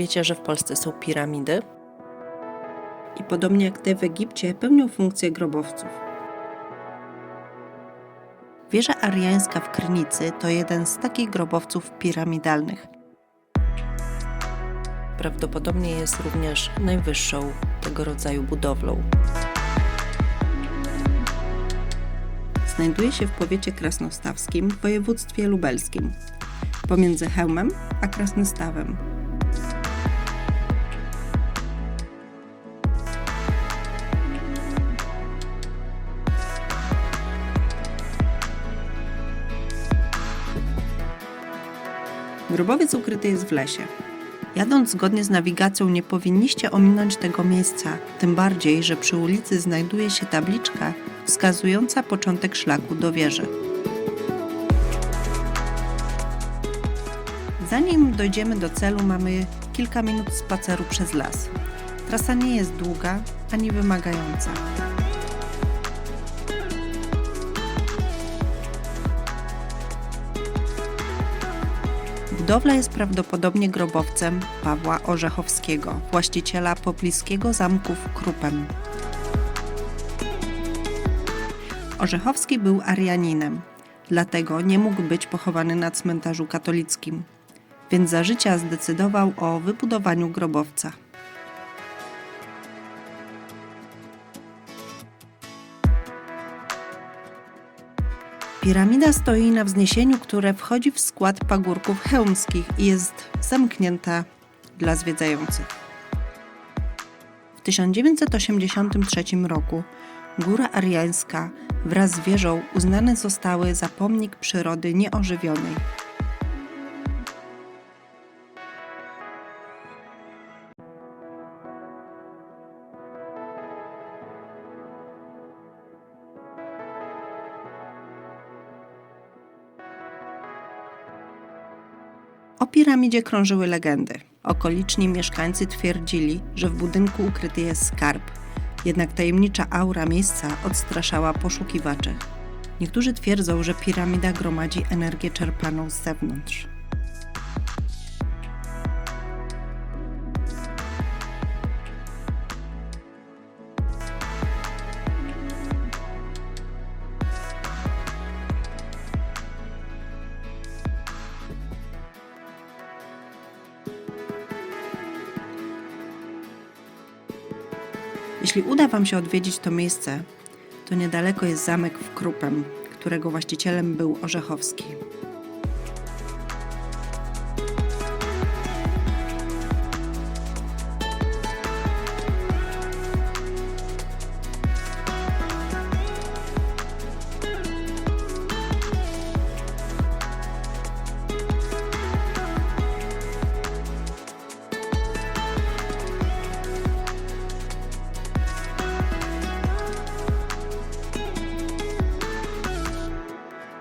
Wiecie, że w Polsce są piramidy? I podobnie jak te w Egipcie, pełnią funkcję grobowców. Wieża ariańska w Krynicy to jeden z takich grobowców piramidalnych. Prawdopodobnie jest również najwyższą tego rodzaju budowlą. Znajduje się w powiecie krasnostawskim w województwie lubelskim, pomiędzy Chełmem a Krasnostawem. Grobowiec ukryty jest w lesie. Jadąc zgodnie z nawigacją, nie powinniście ominąć tego miejsca, tym bardziej, że przy ulicy znajduje się tabliczka wskazująca początek szlaku do wieży. Zanim dojdziemy do celu, mamy kilka minut spaceru przez las. Trasa nie jest długa ani wymagająca. Budowla jest prawdopodobnie grobowcem Pawła Orzechowskiego, właściciela pobliskiego zamku w Krupem. Orzechowski był Arianinem, dlatego nie mógł być pochowany na cmentarzu katolickim, więc za życia zdecydował o wybudowaniu grobowca. Piramida stoi na wzniesieniu, które wchodzi w skład pagórków chełmskich i jest zamknięta dla zwiedzających. W 1983 roku Góra Ariańska wraz z wieżą uznane zostały za pomnik przyrody nieożywionej. O piramidzie krążyły legendy. Okoliczni mieszkańcy twierdzili, że w budynku ukryty jest skarb, jednak tajemnicza aura miejsca odstraszała poszukiwaczy. Niektórzy twierdzą, że piramida gromadzi energię czerpaną z zewnątrz. Jeśli uda Wam się odwiedzić to miejsce, to niedaleko jest zamek w Krupem, którego właścicielem był Orzechowski.